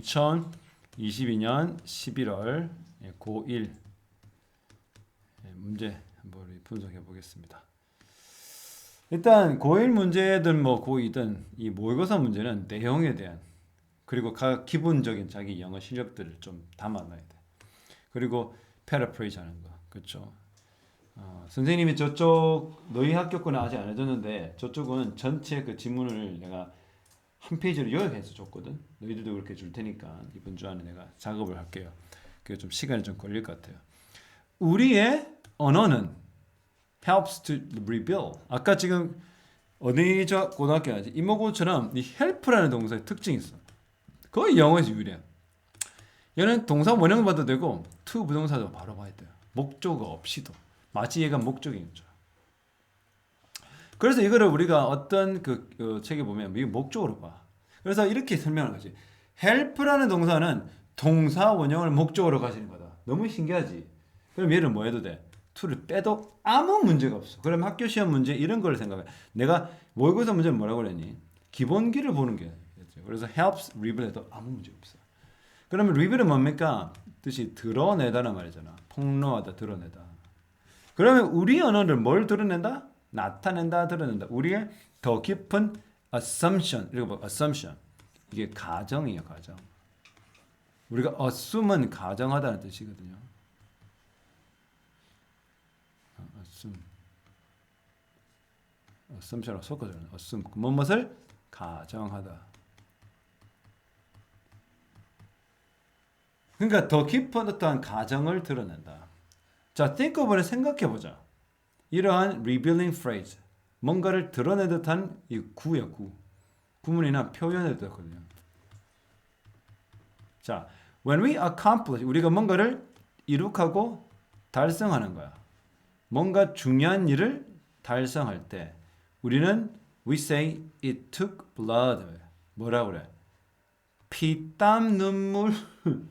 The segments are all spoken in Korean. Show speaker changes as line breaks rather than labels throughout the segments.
2022년 11월 예, 고1 예, 문제 한번 분석해 보겠습니다. 일단 고1 문제든 뭐 고2든 이 모의고사 문제는 내용에 대한 그리고 각 기본적인 자기 영어 실력들을 좀 담아놔야 돼. 그리고 패러프레이즈 하는 거. 그렇죠? 어, 선생님이 저쪽 너희 거는 아직 안 해줬는데 저쪽은 전체 그 지문을 내가 한 페이지로 요약해서 줬거든. 너희들도 그렇게 줄 테니까 이번 주 안에 내가 작업을 할게요. 그게 좀 시간이 좀 걸릴 것 같아요. 우리의 언어는 helps to rebuild. 아까 지금 어디 저 고등학교 아지 이모고처럼 이 help라는 동사의 특징이 있어. 거의 영어에서 유리해. 얘는 동사 원형 봐도 되고 to 부동사도 바로 봐야 돼요. 목적어 없이도 마치 얘가 목적인 거죠. 그래서 이거를 우리가 어떤 그 어, 책에 보면 이 목적으로 봐. 그래서 이렇게 설명하는 거지. help라는 동사는 동사 원형을 목적으로 가지는 거다. 너무 신기하지. 그럼 얘를 뭐 해도 돼? to를 빼도 아무 문제가 없어. 그럼 학교 시험 문제 이런 걸 생각해. 내가 모의고사 문제는 뭐라고 그랬니? 기본기를 보는 게. 그래서 helps rebuild 해도 아무 문제 없어. 그러면 rebuild은 뭡니까? 뜻이 드러내다는 말이잖아. 폭로하다, 드러내다. 그러면 우리 언어를 뭘 드러낸다? 나타낸다, 드러낸다. 우리의 더 깊은 assumption, 이거 뭐 assumption. 이게 가정이에요, 가정. 우리가 assume은 가정하다는 뜻이거든요. 어, assume. assumption하고 섞어줘요. assume. 무엇을 가정하다. 그러니까 더 깊은 어떠한 가정을 드러낸다. 자, think of 생각해 보자. 이러한 revealing phrase, 뭔가를 드러내 듯한 이 구야 구. 구문이나 표현의 뜻거든요. 자, when we accomplish, 우리가 뭔가를 이룩하고 달성하는 거야. 뭔가 중요한 일을 달성할 때 우리는 we say it took blood. 뭐라 그래? 피, 땀, 눈물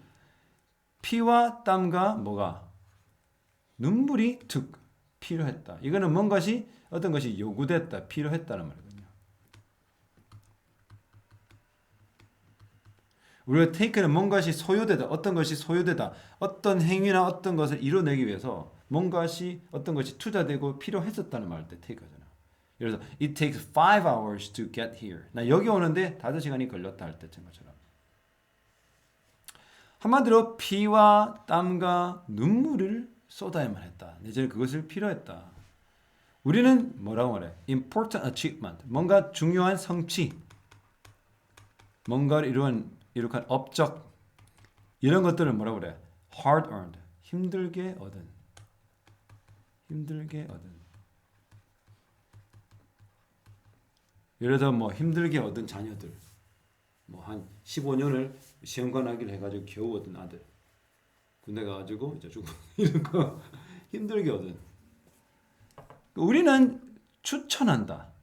피와 땀과 뭐가 눈물이 툭 필요했다. 이거는 뭔 것이 어떤 것이 요구됐다, 필요했다는 말이거든요. 우리가 take는 뭔 것이 소요되다, 어떤 것이 소요되다, 어떤 행위나 어떤 것을 이뤄내기 위해서 뭔 것이 어떤 것이 투자되고 필요했었다는 말을 때 take하잖아. 예를 들어서 it takes five hours to get here. 나 여기 오는데 다섯 시간이 걸렸다 할 때쯤 것처럼. 한마디로 피와 땀과 눈물을 쏟아야만 했다. 내지는 그것을 필요했다. 우리는 뭐라고 말해? important achievement. 뭔가 중요한 성취. 뭔가를 이루한 이룩한 업적. 이런 것들을 뭐라고 그래? hard earned. 힘들게 얻은. 힘들게 얻은. 예를 들어 뭐 힘들게 얻은 자녀들. 뭐 한 15년을 시험관 하기를 해가지고 겨우 얻은 아들 군대 가가지고 이제 죽고 이런 거 힘들게 얻은 우리는 추천한다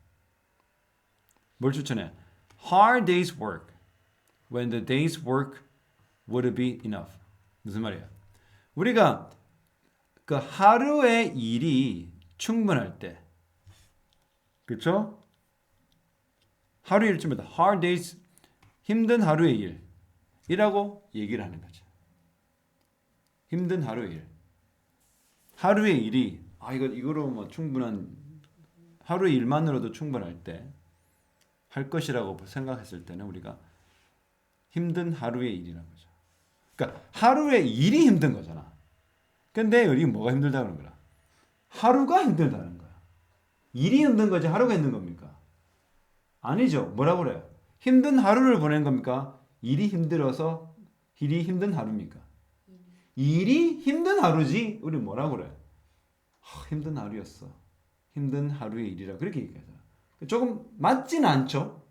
뭘 추천해? hard day's work when the day's work would be enough 무슨 말이야? 우리가 그 하루의 일이 충분할 때 그렇죠? 하루 일 충분하다 hard days 힘든 하루의 일 이라고 얘기를 하는 거죠. 힘든 하루의 일. 하루의 일이 아 이거 이거로 뭐 충분한 하루의 일만으로도 충분할 때 할 것이라고 생각했을 때는 우리가 힘든 하루의 일이라는 거죠. 그러니까 하루의 일이 힘든 거잖아. 근데 여기 뭐가 힘들다 그런 거야? 하루가 힘들다는 거야. 일이 힘든 거지 하루가 힘든 겁니까? 아니죠. 뭐라 그래요? 힘든 하루를 보낸 겁니까? 일이 힘들어서 일이 힘든 하루입니까? 일이 힘든 하루지. 우리 뭐라 그래? 아, 힘든 하루였어. 힘든 하루의 일이라 그렇게 얘기하잖아. 조금 맞진 않죠.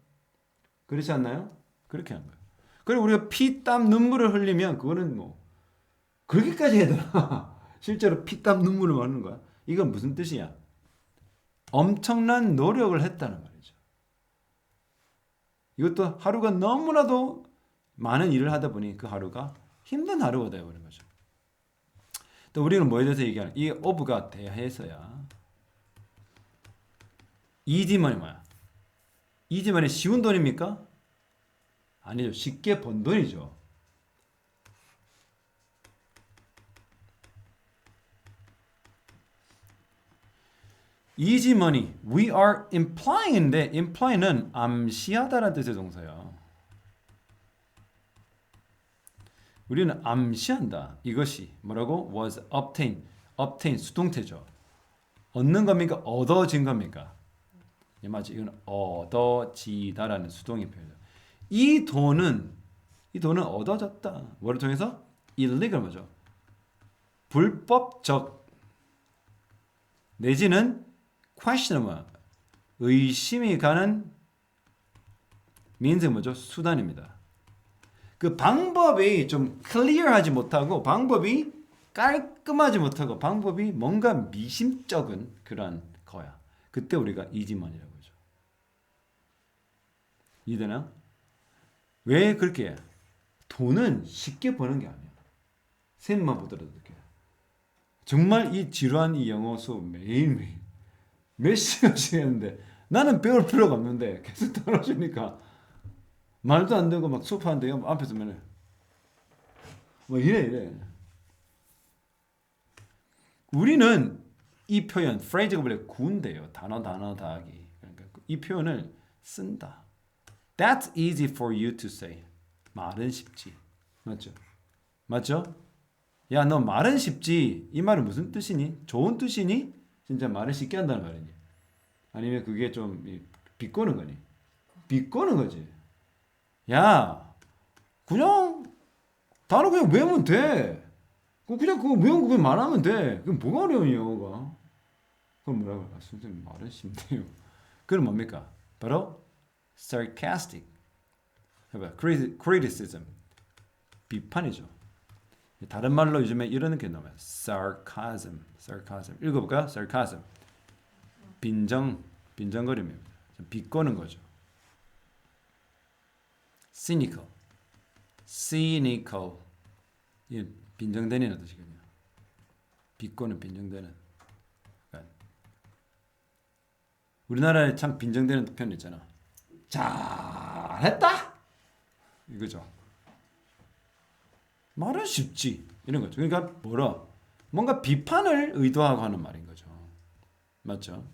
그렇지 않나요? 그렇게 한 거예요. 그리고 우리가 피, 땀, 눈물을 흘리면 그거는 뭐 그렇게까지 되나? 실제로 피, 땀, 눈물을 말하는 거야. 이건 무슨 뜻이야? 엄청난 노력을 했다는 말이죠. 이것도 하루가 너무나도 많은 일을 하다 보니 그 하루가 힘든 하루가 되어버린 거죠. 또 우리는 뭐에 대해서 얘기하는? 이 of가 대해서야. 이지만이 뭐야? 이지만이 쉬운 돈입니까? 아니죠. 쉽게 번 돈이죠. easy money. We are implying인데 implying은 암시하다라는 뜻의 동사야. 우리는 암시한다. 이것이 뭐라고? was obtained. obtain 수동태죠. 얻는 겁니까? 얻어진 겁니까? 예, 맞지. 이건 얻어지다라는 수동의 표현이죠. 이 돈은 이 돈은 얻어졌다. 뭐를 통해서? illegal 뭐죠? 불법적 내지는 questionable 의심이 가는 means 뭐죠? 수단입니다. 그 방법이 좀 클리어하지 못하고 방법이 깔끔하지 못하고 방법이 뭔가 미심쩍은 그런 거야. 그때 우리가 이지먼이라고 하죠. 이해되나? 왜 그렇게 해? 돈은 쉽게 버는 게 아니야. 셈만 보더라도 그렇게. 정말 이 지루한 이 영어 수업 매일매일 몇 시간씩 했는데 나는 배울 필요가 없는데 계속 떨어지니까 말도 안 되고 막 수업하는데 앞에서 맨날 뭐 이래 이래. 우리는 이 표현 phrase가 원래 구운데요. 단어 단어 다 하기. 그러니까 이 표현을 쓴다. That's easy for you to say. 말은 쉽지. 맞죠? 맞죠? 야, 너 말은 쉽지. 이 말은 무슨 뜻이니? 좋은 뜻이니? 진짜 말을 쉽게 한다는 말이니? 아니면 그게 좀 이- 비꼬는 거니? 비꼬는 거지. 야, 그냥 단어 그냥 외우면 돼. 그 그냥 그거 외운 거 그냥 말하면 돼. 그럼 뭐가 어려운 영어가? 그럼 뭐라고? 아, 선생님 말은 쉽네요. 그럼 뭡니까? 바로 sarcastic. 해봐. criti- criticism. 비판이죠. 다른 말로 요즘에 이러는 게 나와요. sarcasm. sarcasm. 읽어볼까요? sarcasm. 빈정, 빈정거림입니다. 좀 비꼬는 거죠. Cynical. cynical. 이 빈정대는 뜻이거든요. 비꼬는 빈정대는. 그러니까 우리나라에 참 빈정대는 표현 있잖아. 잘했다. 이거죠. 말은 쉽지 이런 거죠. 그러니까 뭐라 뭔가 비판을 의도하고 하는 말인 거죠. 맞죠?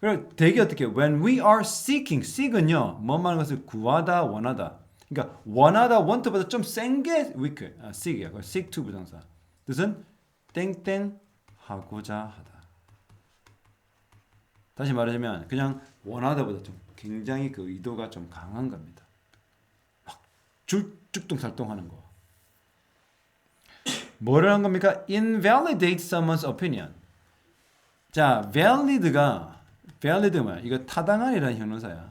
그리고 되게 어떻게 when we are seeking seek은요 뭐 말하는 것을 구하다 원하다. 그러니까 원하다 want보다 좀 센 게 weak 아, seek이야. 그 seek to 부정사. 뜻은 땡땡 하고자 하다. 다시 말하자면 그냥 원하다보다 좀 굉장히 그 의도가 좀 강한 겁니다. 막 줄쭉동살동하는 거. 뭐를 한 겁니까? invalidate someone's opinion. 자, valid가 valid 뭐야? 이거 타당한이라는 형용사야.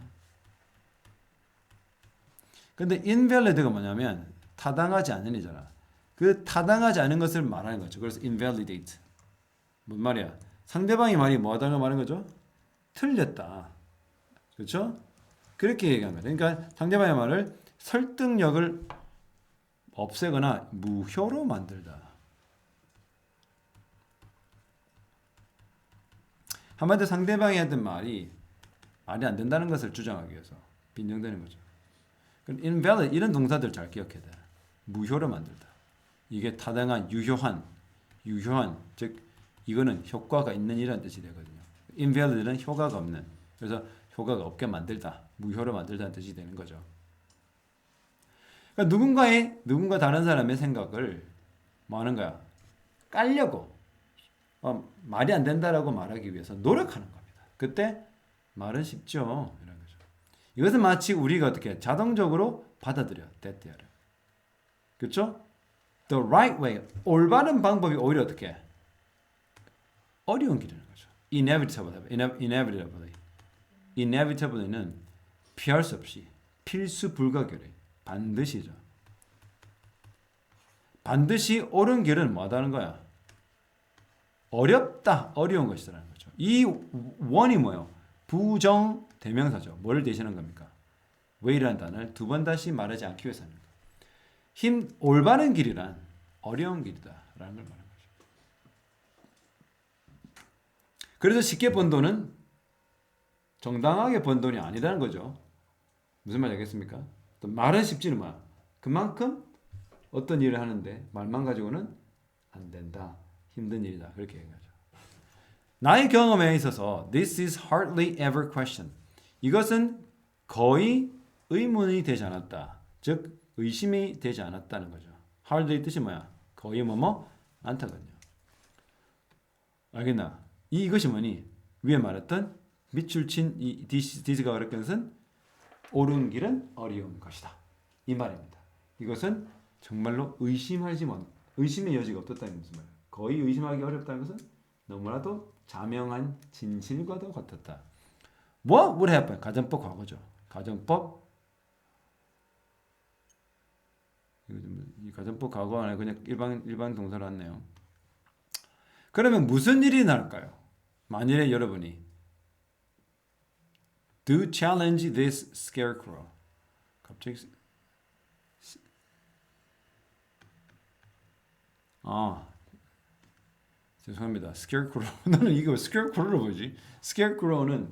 근데 invalid가 뭐냐면 타당하지 않은 이잖아. 그 타당하지 않은 것을 말하는 거죠. 그래서 invalidate. 뭔 말이야? 상대방이 말이 뭐하다는 말인 거죠? 틀렸다. 그렇죠? 그렇게 거예요. 그러니까 상대방의 말을 설득력을 없애거나 무효로 만들다. 한마디로 상대방이 했던 말이 말이 안 된다는 것을 주장하기 위해서 빈정되는 거죠. invalid 이런 동사들 잘 기억해야 돼. 무효로 만들다. 이게 타당한 유효한 유효한 즉 이거는 효과가 있는 이라는 뜻이 되거든요. invalid는 효과가 없는 그래서 효과가 없게 만들다 무효로 만들다는 뜻이 되는 거죠. 그러니까 누군가의 누군가 다른 사람의 생각을 뭐 하는 거야? 깔려고 어, 말이 안 된다라고 말하기 위해서 노력하는 겁니다. 그때 말은 쉽죠. 이런 거죠. 이것은 마치 우리가 어떻게 자동적으로 받아들여 대대하를. 그렇죠? The right way 올바른 방법이 오히려 어떻게 어려운 길이라는 거죠. Inevitable, inevitably, inevitably는 피할 수 없이 필수 불가결해 반드시죠. 반드시 옳은 길은 뭐하다는 거야? 어렵다, 어려운 것이라는 거죠. 이 원이 뭐예요? 부정 대명사죠. 뭘 대신한 겁니까? way라는 단어를 두 번 다시 말하지 않기 위해서 하는 거예요. 힘 올바른 길이란 어려운 길이다라는 걸 말하는 거죠. 그래서 쉽게 번 돈은 정당하게 번 돈이 아니라는 거죠. 무슨 말인지 알겠습니까? 또 말은 쉽지는 마. 그만큼 어떤 일을 하는데 말만 가지고는 안 된다. 힘든 일이다. 그렇게 얘기하죠. 나의 경험에 있어서 this is hardly ever question. 이것은 거의 의문이 되지 않았다. 즉 의심이 되지 않았다는 거죠. hardly 뜻이 뭐야? 거의 뭐뭐 않다거든요. 알겠나? 이 이것이 뭐니? 위에 말했던 밑줄 친이 디스가 어렵게 것은 옳은 길은 어려운 것이다. 이 말입니다. 이것은 정말로 의심하지 못, 의심의 여지가 없었다는 말이에요? 거의 의심하기 어렵다는 것은 너무나도 자명한 진실과도 같았다. What would happen? 가정법 과거죠. 가정법 이 가정법 과거 안에 그냥 일반 일반 동사로 왔네요. 그러면 무슨 일이 날까요? 만일에 여러분이 do challenge this scarecrow. 갑자기 아 죄송합니다. scarecrow. 나는 이거 scarecrow로 보지. scarecrow는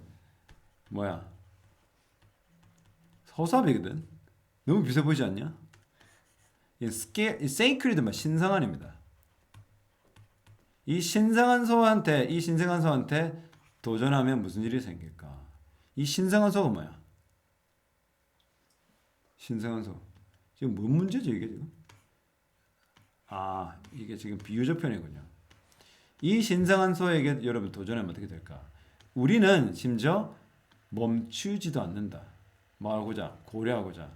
뭐야? 서사비거든. 너무 비슷해 보이지 않냐? 이이 sacred만 신성한입니다. 이 신성한 소한테 이 신성한 소한테 도전하면 무슨 일이 생길까? 이 신성한 소가 뭐야? 신성한 소. 지금 뭔 문제죠 이게 지금? 아 이게 지금 비유적 표현이군요. 이 신성한 소에게 여러분 도전하면 어떻게 될까? 우리는 심지어 멈추지도 않는다. 뭐하고자 고려하고자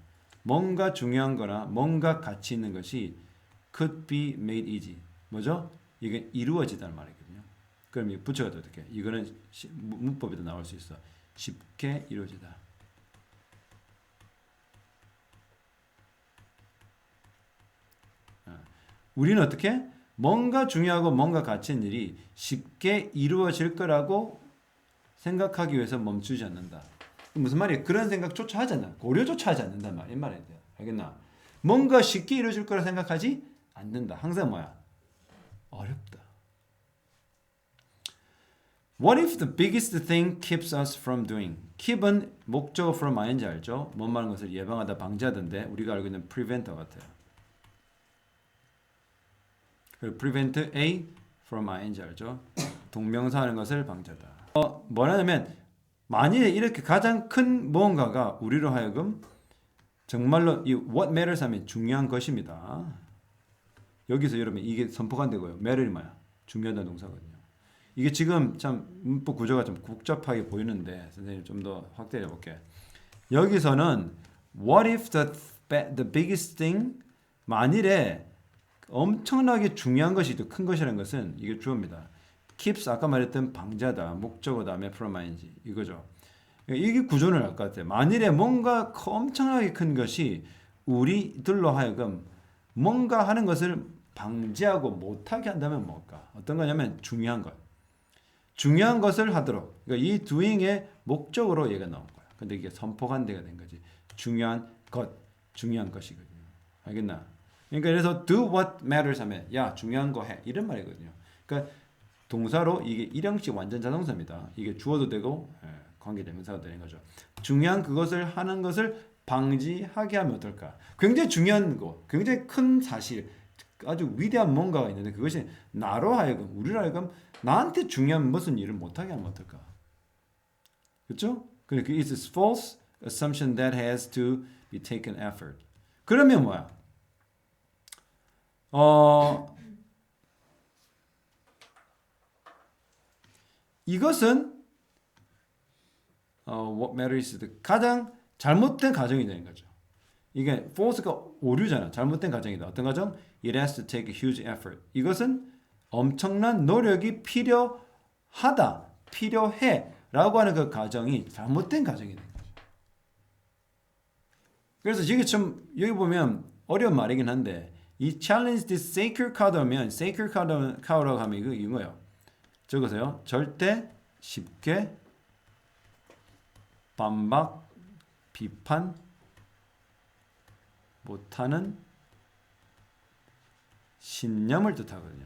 뭔가 중요한 거나 뭔가 가치 있는 것이 could be made easy. 뭐죠? 이게 이루어지다는 말이거든요. 그럼 이 붙여가 어떻게? 이거는 문법에도 나올 수 있어. 쉽게 이루어지다. 아, 우리는 어떻게? 뭔가 중요하고 뭔가 가치 있는 일이 쉽게 이루어질 거라고 생각하기 위해서 멈추지 않는다. 무슨 말이에요? 그런 생각조차 하지 않는다. 고려조차 하지 않는단 말이야. 이 말이야. 알겠나? 뭔가 쉽게 이루어질 거라 생각하지 않는다. 항상 뭐야? 어렵다. What if the biggest thing keeps us from doing? keep은 목적어 from ing 알죠? 뭔 것을 예방하다 방지하던데 우리가 알고 있는 prevent와 같아요. 그리고 prevent A from ing 알죠? 동명사 하는 것을 방지하다. 어, 뭐냐면 만일에 이렇게 가장 큰 무언가가 우리로 하여금 정말로 이 what matters 하면 중요한 것입니다. 여기서 여러분 이게 선포가 안 되고요. matter이 뭐야? 중요하다는 동사거든요. 이게 지금 참 문법 구조가 좀 복잡하게 보이는데 선생님 좀 더 확대해 볼게. 여기서는 what if the the biggest thing 만일에 엄청나게 중요한 것이 더큰 것이라는 것은 이게 주어입니다. keeps 아까 말했던 방자다 목적어 다음에 from ing 이거죠. 이게 구조는 알 것 같아요. 만일에 뭔가 커- 엄청나게 큰 것이 우리들로 하여금 뭔가 하는 것을 방지하고 못하게 한다면 뭘까? 어떤 거냐면 중요한 것. 중요한 것을 하도록. 그러니까 이 doing의 목적으로 얘가 나온 거야. 근데 이게 선포관대가 된 거지. 중요한 것, 중요한 것이거든요. 알겠나? 그러니까 그래서 do what matters 하면 야 중요한 거 해. 이런 말이거든요. 그러니까 동사로 이게 일형식 완전 자동사입니다. 이게 주어도 되고 예, 관계대명사가 되는 거죠. 중요한 그것을 하는 것을 방지하게 하면 어떨까? 굉장히 중요한 거, 굉장히 큰 사실, 아주 위대한 뭔가가 있는데 그것이 나로 하여금 우리로 하여금 나한테 중요한 무슨 일을 못하게 하면 어떨까? 그렇죠? 그러니까 it's a false assumption that has to be taken effort. 그러면 뭐야? 어 이것은 어, what matters 가장 잘못된 가정이 되는 거죠. 이게 false가 오류잖아. 잘못된 가정이다. 어떤 가정? It has to take a huge effort. 이것은 엄청난 노력이 필요하다, 필요해 라고 하는 그 가정이 잘못된 가정이 되는 거죠. 그래서 이게 좀 여기 보면 어려운 말이긴 한데 이 challenge this sacred cow하면 sacred cow- cow라고 하면 이거 이거예요. 적으세요. 절대 쉽게 반박, 비판 못하는 신념을 뜻하거든요.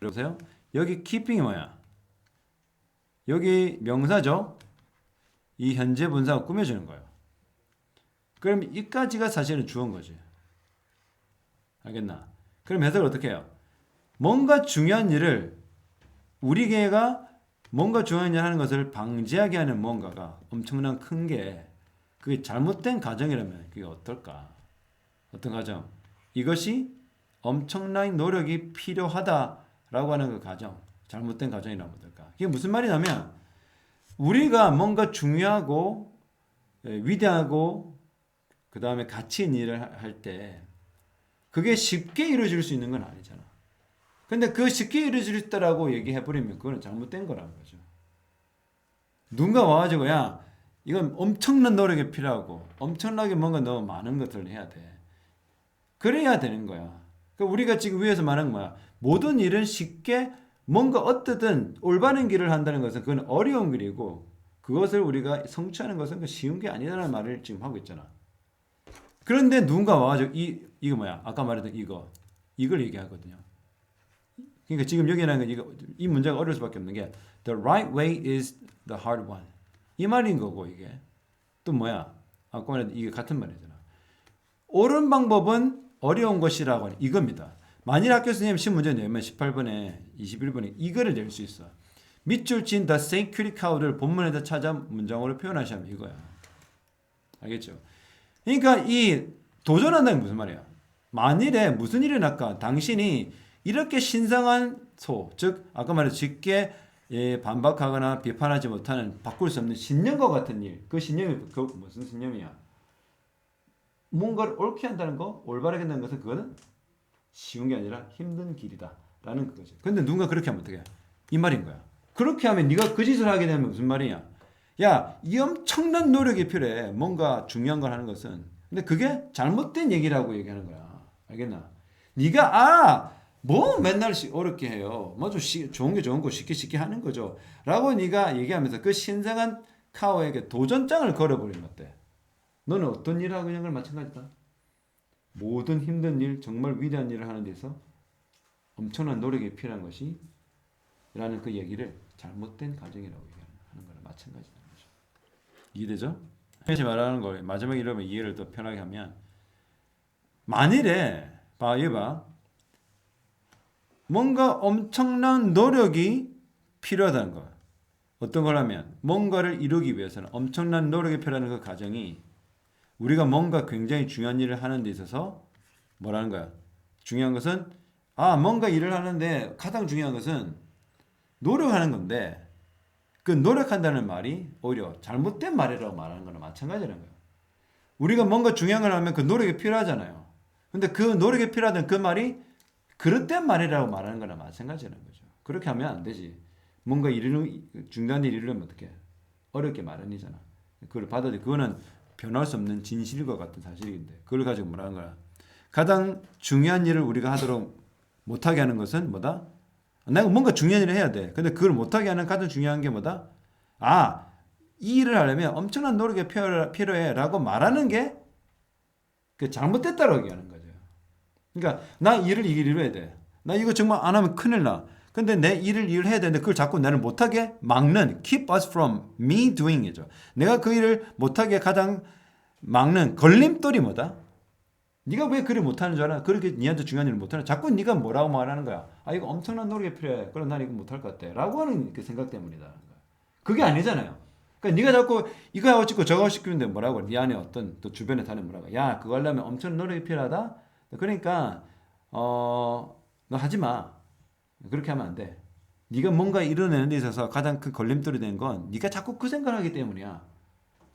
보세요. 여기 keeping이 뭐야? 여기 명사죠. 이 현재 분사가 꾸며주는 거예요. 그럼 이까지가 사실은 주어인 거지. 알겠나? 그럼 해석을 어떻게 해요? 뭔가 중요한 일을 우리가 뭔가 중요한 일 하는 것을 방지하게 하는 뭔가가 엄청난 큰 게 그게 잘못된 가정이라면 그게 어떨까? 어떤 가정? 이것이 엄청난 노력이 필요하다라고 하는 그 가정, 잘못된 가정이라면 어떨까? 이게 무슨 말이냐면 우리가 뭔가 중요하고 예, 위대하고 그 다음에 가치 있는 일을 할 때 그게 쉽게 이루어질 수 있는 건 아니잖아. 근데 그 쉽게 이루어질 수 있다라고 얘기해버리면 그거는 잘못된 거라는 거죠. 누군가 와가지고 야 이건 엄청난 노력이 필요하고 엄청나게 뭔가 너무 많은 것들을 해야 돼. 그래야 되는 거야. 그러니까 우리가 지금 위에서 말하는 거야. 모든 일은 쉽게 뭔가 어떻든 올바른 길을 한다는 것은 그건 어려운 길이고 그것을 우리가 성취하는 것은 그 쉬운 게 아니라는 말을 지금 하고 있잖아. 그런데 누군가 와가지고 이 이거 뭐야? 아까 말했던 이거 이걸 얘기하거든요. 그러니까 지금 여기 나는 이거 이 문제가 어려울 수밖에 없는 게 the right way is the hard one 이 말인 거고 이게 또 뭐야? 아까 말했던 이게 같은 말이잖아. 옳은 방법은 어려운 것이라고 하는 이겁니다. 만일 학교 선생님 시험 문제 내면 18번에 21번에 이거를 낼 수 있어. 밑줄 친 the sacred cow를 본문에다 찾아 문장으로 표현하시면 이거야. 알겠죠? 그러니까 이 도전한다는 게 무슨 말이야? 만일에 무슨 일이 날까? 당신이 이렇게 신성한 소, 즉 아까 말한 쉽게 예, 반박하거나 비판하지 못하는 바꿀 수 없는 신념과 같은 일. 그 신념이 그 무슨 신념이야? 뭔가를 옳게 한다는 거, 올바르게 한다는 것은 그거는 쉬운 게 아니라 힘든 길이다라는 그거죠. 근데 누군가 그렇게 하면 어떻게? 해? 이 말인 거야. 그렇게 하면 네가 그 짓을 하게 되면 무슨 말이냐? 야, 이 엄청난 노력이 필요해. 뭔가 중요한 걸 하는 것은. 근데 그게 잘못된 얘기라고 얘기하는 거야. 알겠나? 네가 아, 뭐 맨날 시- 어렵게 해요. 뭐 좀 좋은 게 좋은 거 쉽게 쉽게 하는 거죠. 라고 네가 얘기하면서 그 신성한 카오에게 도전장을 걸어버리면 어때? 너는 어떤 일을 하고 있는 걸 마찬가지다. 모든 힘든 일, 정말 위대한 일을 하는 데서 엄청난 노력이 필요한 것이 라는 그 얘기를 잘못된 가정이라고 얘기하는 거랑 마찬가지라는 거죠. 이해되죠? 다시 말하는 걸 마지막에 이러면 이해를 더 편하게 하면 만일에 봐, 얘 봐. 뭔가 엄청난 노력이 필요하다는 거. 어떤 거라면 뭔가를 이루기 위해서는 엄청난 노력이 필요한 그 과정이 우리가 뭔가 굉장히 중요한 일을 하는 데 있어서 뭐라는 거야? 중요한 것은 아 뭔가 일을 하는데 가장 중요한 것은 노력하는 건데 그 노력한다는 말이 오히려 잘못된 말이라고 말하는 거나 마찬가지라는 거예요. 우리가 뭔가 중요한 걸 하면 그 노력이 필요하잖아요. 근데 그 노력이 필요하던 그 말이 그릇된 말이라고 말하는 거나 마찬가지라는 거죠. 그렇게 하면 안 되지. 뭔가 이루는 중요한 일 이루려면 어떻게 어렵게 마련이잖아. 그걸 받아들이 그거는 변할 수 없는 진실과 같은 사실인데 그걸 가지고 뭐라는 거야? 가장 중요한 일을 우리가 하도록 못하게 하는 것은 뭐다? 내가 뭔가 중요한 일을 해야 돼. 근데 그걸 못하게 하는 가장 중요한 게 뭐다? 아, 이 일을 하려면 엄청난 노력이 필요- 필요해. 라고 말하는 게그 잘못됐다라고 얘기하는 거죠. 그러니까 나 일을 이루어야 돼. 나 이거 정말 안 하면 큰일 나. 근데 내 일을 일을 해야 되는데 그걸 자꾸 나를 못하게 막는 keep us from me doing 이죠. 내가 그 일을 못하게 가장 막는 걸림돌이 뭐다? 네가 왜 그를 못하는 줄 알아? 그렇게 니한테 중요한 일을 못하는 자꾸 네가 뭐라고 말하는 거야? 아 이거 엄청난 노력이 필요해. 그럼 난 이거 못할 것 같아. 라고 하는 그 생각 때문이다. 그게 아니잖아요. 그러니까 네가 자꾸 이거 하고 싶고 저거 하고 싶은데 뭐라고 네 안에 어떤 또 주변에 다른 뭐라고 야 그거 하려면 엄청난 노력이 필요하다. 그러니까 어 너 하지 마. 그렇게 하면 안 돼. 네가 뭔가 이뤄내는 데 있어서 가장 큰 걸림돌이 된 건 네가 자꾸 그 생각을 하기 때문이야.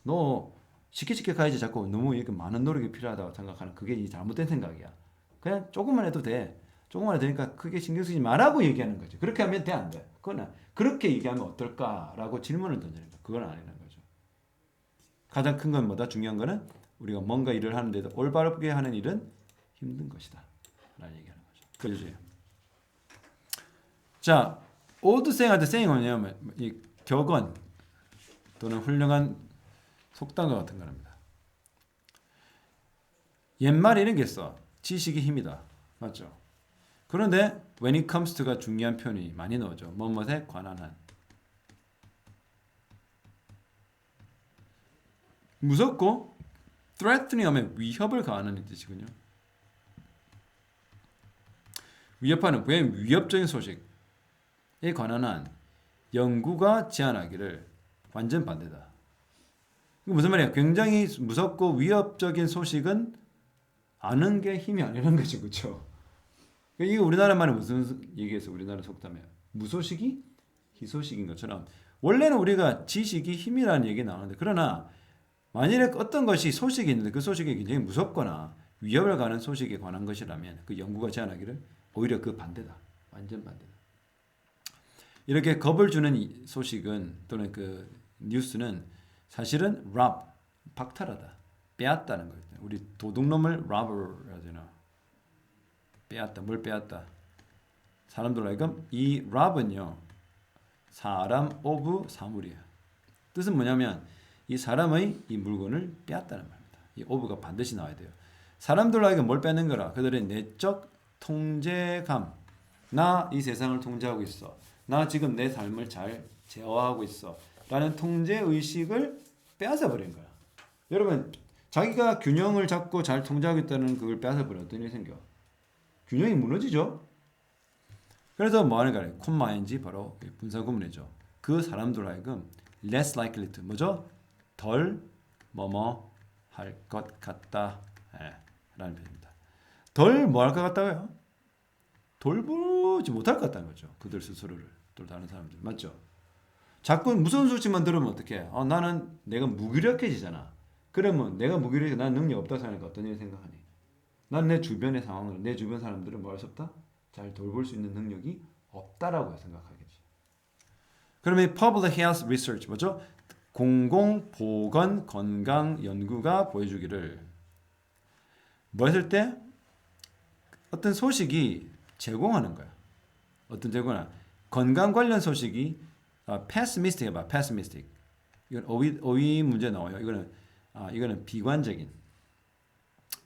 너 쉽게 쉽게 가야지 자꾸 너무 이렇게 많은 노력이 필요하다고 생각하는 그게 이 잘못된 생각이야. 그냥 조금만 해도 돼. 조금만 해도 되니까 크게 신경 쓰지 말라고 얘기하는 거지. 그렇게 하면 돼, 안 돼? 그거는 그렇게 얘기하면 어떨까라고 질문을 던지는 거야. 그건 아니라는 거죠. 가장 큰 건 뭐다? 중요한 거는 우리가 뭔가 일을 하는데도 올바르게 하는 일은 힘든 것이다. 라는 얘기하는 거죠. 그죠? 자, 오드생한테 생이 뭐냐면 이 격언 또는 훌륭한 속담과 같은 거랍니다. 옛말에 이런 게 있어. 지식이 힘이다. 맞죠? 그런데 when it comes to가 중요한 표현이 많이 나오죠. 뭐뭐에 관한 한. 무섭고 threatening 하면 위협을 가하는 뜻이군요. 위협하는 왜 위협적인 소식. 관한 한 연구가 제안하기를 완전 반대다. 무슨 말이야? 굉장히 무섭고 위협적인 소식은 아는 게 힘이 아니라는 거죠, 그렇죠? 이게 우리나라 말은 무슨 얘기해서 우리나라 속담이에요? 무소식이 희소식인 것처럼 원래는 우리가 지식이 힘이라는 얘기 나오는데 그러나 만일에 어떤 것이 소식이 있는데 그 소식이 굉장히 무섭거나 위협을 가는 소식에 관한 것이라면 그 연구가 제안하기를 오히려 그 반대다. 완전 반대다. 이렇게 겁을 주는 이 소식은 또는 그 뉴스는 사실은 rob 박탈하다. 빼앗다는 거예요. 우리 도둑놈을 robber 하잖아. 빼앗다. 뭘 빼앗다. 사람들 하여금 이 rob은요. 사람 오브 사물이에요. 뜻은 뭐냐면 이 사람의 이 물건을 빼앗다는 말입니다. 이 오브가 반드시 나와야 돼요. 사람들로 하여금 뭘 빼는 거라? 그들의 내적 통제감. 나 이 세상을 통제하고 있어. 나 지금 내 삶을 잘 제어하고 있어. 라는 통제 의식을 빼앗아 버린 거야. 여러분, 자기가 균형을 잡고 잘 통제하고 있다는 그걸 빼앗아 버려 어떤 생겨? 균형이 무너지죠. 그래서 뭐 하는 거예요? 콤마인지 바로 분사 구문이죠. 그 사람들 하여금 less likely to 뭐죠? 덜 뭐뭐 할 것 같다. 예, 라는 표현입니다. 덜 뭐 할 것 같다고요? 돌보지 못할 것 같다는 거죠. 그들 스스로를 또 다른 사람들 맞죠? 자꾸 무서운 소식만 들으면 어떡해? 어, 나는 내가 무기력해지잖아. 그러면 내가 무기력해 난 능력 없다 생각하니까 어떤 일이 생각하니? 난 내 주변의 상황을 내 주변 사람들은 뭐할 수 없다? 잘 돌볼 수 있는 능력이 없다라고 생각하겠지. 그러면 이 public health research 뭐죠? 공공 보건 건강 연구가 보여주기를 뭐 했을 때 어떤 소식이 제공하는 거야. 어떤 제공이나 건강 관련 소식이 아, pessimistic 해봐. pessimistic. 이건 어휘 어휘 문제 나와요. 이거는 아, 이거는 비관적인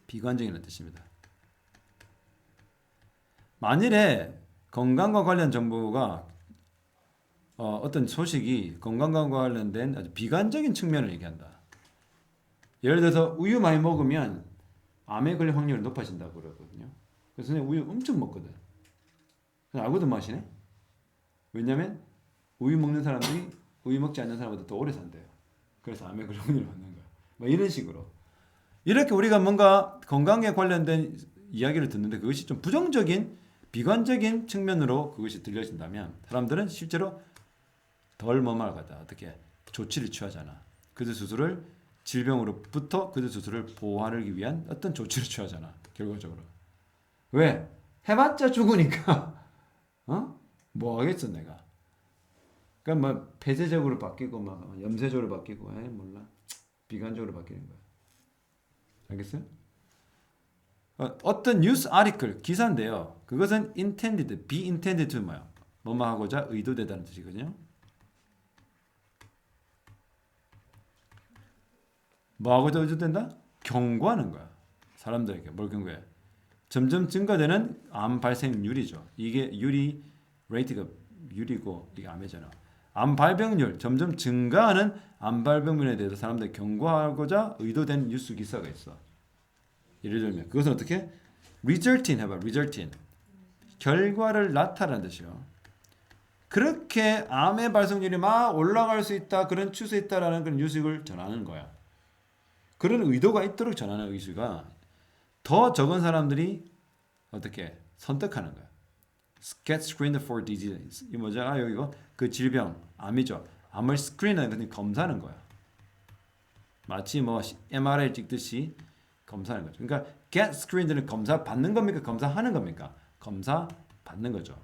비관적인 뜻입니다. 만일에 건강과 관련 정보가 어, 어떤 소식이 건강과 관련된 아주 비관적인 측면을 얘기한다. 예를 들어서 우유 많이 먹으면 암에 걸릴 확률이 높아진다고 그러거든요. 그래서 우유 엄청 먹거든. 알고도 마시네. 왜냐면 우유 먹는 사람들이 우유 먹지 않는 사람보다 더 오래 산대요. 그래서 암에 걸릴 확률이 많는 거야. 뭐 이런 식으로. 이렇게 우리가 뭔가 건강에 관련된 이야기를 듣는데 그것이 좀 부정적인 비관적인 측면으로 그것이 들려진다면 사람들은 실제로 덜 거다. 어떻게 조치를 취하잖아. 그들 스스로를 질병으로부터 그들 스스로를 보호하기 위한 어떤 조치를 취하잖아. 결과적으로. 왜? 해봤자 죽으니까. 어? 뭐 하겠어 내가. 그러니까 뭐 폐쇄적으로 바뀌고 막 염세적으로 바뀌고 에 몰라. 비관적으로 바뀌는 거야. 알겠어요? 어, 어떤 뉴스 아티클 기사인데요. 그것은 intended, be intended 뭐야? 뭐뭐 하고자 의도되다는 뜻이거든요. 뭐 하고자 의도된다? 경고하는 거야. 사람들에게 뭘 경고해? 점점 증가되는 암 발생률이죠. 이게 유리 레이트가 유리고 이게 암이잖아. 암 발병률 점점 증가하는 암 발병률에 대해서 사람들 경고하고자 의도된 뉴스 기사가 있어. 예를 들면 그것은 어떻게? resulting 해봐. resulting 결과를 나타내는 뜻이요. 그렇게 암의 발생률이 막 올라갈 수 있다 그런 추세 있다라는 그런 뉴스를 전하는 거야. 그런 의도가 있도록 전하는 의수가 더 적은 사람들이 어떻게 선택하는 거야. get screened for disease. 이 뭐죠? 아, 이거 그 질병, 암이죠. 암을 스크린하는 건 검사하는 거야. 마치 뭐 MRI 찍듯이 검사하는 거죠. 그러니까 get screened는 검사 받는 겁니까? 검사하는 겁니까? 검사 받는 거죠.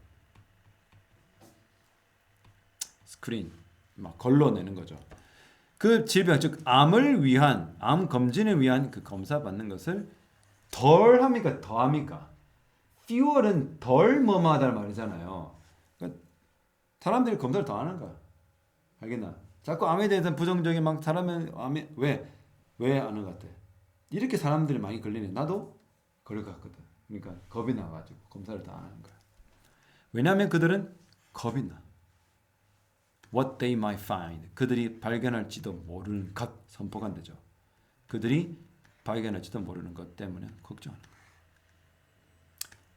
스크린 막 걸러내는 거죠. 그 질병 즉 암을 위한 암 검진을 위한 그 검사 받는 것을 덜 합니까? 더 합니까? fewer는 덜 뭐뭐하다는 말이잖아요. 사람들이 검사를 더 하는 거야. 알겠나? 자꾸 암에 대해서 부정적인 막 사람은 암에 왜왜 하는 것 같아? 이렇게 사람들이 많이 걸리네. 나도 걸릴 것 같거든. 그러니까 겁이 나가지고 검사를 다 안 하는 거야. 왜냐하면 그들은 겁이 나. What they might find. 그들이 발견할지도 모르는 것 선포간되죠. 그들이 발견할지도 모르는 것 때문에 걱정하는 거야.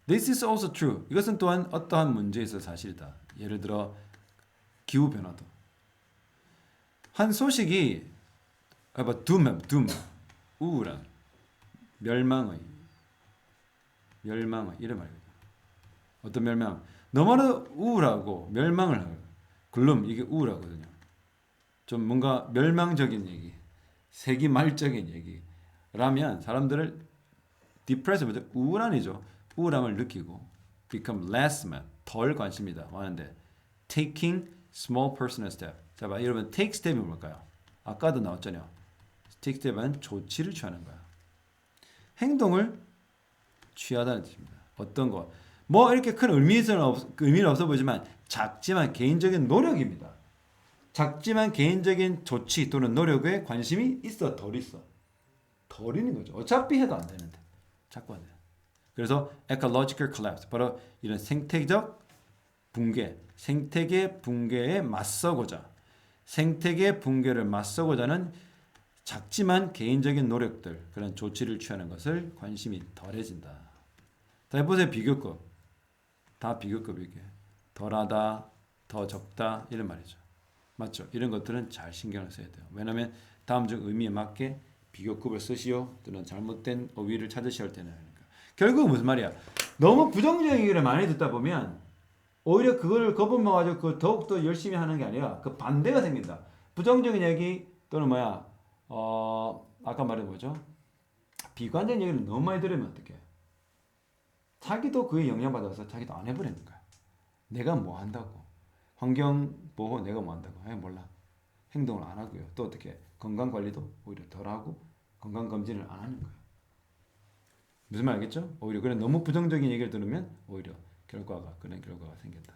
This is also true. 이것은 또한 어떠한 문제에서 사실이다. 예를 들어 기후 변화도 한 소식이 아봐 둠, 둠 우울한 멸망의 멸망의 이런 말이거든. 어떤 멸망? 너무나 우울하고 멸망을 하고 글룸 이게 우울하거든요. 좀 뭔가 멸망적인 얘기, 세기 말적인 얘기라면 사람들을 뭐죠? 우울한이죠. 우울함을 느끼고 become less man 덜 관심이다 하는데 taking small personal step. 자, 봐 여러분 take step이 뭘까요? 아까도 나왔잖아요. take step은 조치를 취하는 거야. 행동을 취하다는 뜻입니다. 어떤 거? 뭐 이렇게 큰 의미는 없, 의미는 없어 보이지만 작지만 개인적인 노력입니다. 작지만 개인적인 조치 또는 노력에 관심이 있어 덜 있어 덜 있는 거죠. 어차피 해도 안 되는데 자꾸 안 돼. 그래서 ecological collapse 바로 이런 생태적 붕괴, 생태계 붕괴에 맞서고자 생태계 붕괴를 맞서고자는 작지만 개인적인 노력들 그런 조치를 취하는 것을 관심이 덜해진다. 자 해보세요 비교급 다 비교급 이게 덜하다 더 적다 이런 말이죠. 맞죠? 이런 것들은 잘 신경을 써야 돼요. 왜냐하면 다음 중 의미에 맞게 비교급을 쓰시오 또는 잘못된 어휘를 찾으셔야 할 때는. 결국 무슨 말이야? 너무 부정적인 얘기를 많이 듣다 보면 오히려 그걸 겁먹어가지고 그 더욱더 열심히 하는 게 아니라 그 반대가 생긴다. 부정적인 얘기 또는 뭐야 어 아까 말한 뭐죠? 비관적인 얘기를 너무 많이 들으면 어떡해? 자기도 그에 영향받아서 자기도 안 해버리는 거야. 내가 뭐 한다고? 환경 보호 내가 뭐 한다고? 에 몰라. 행동을 안 하고요. 또 어떻게 건강 관리도 오히려 덜 하고 건강 검진을 안 하는 거예요. 무슨 말 알겠죠? 오히려 그런 너무 부정적인 얘기를 들으면 오히려 결과가 그런 결과가 생긴다.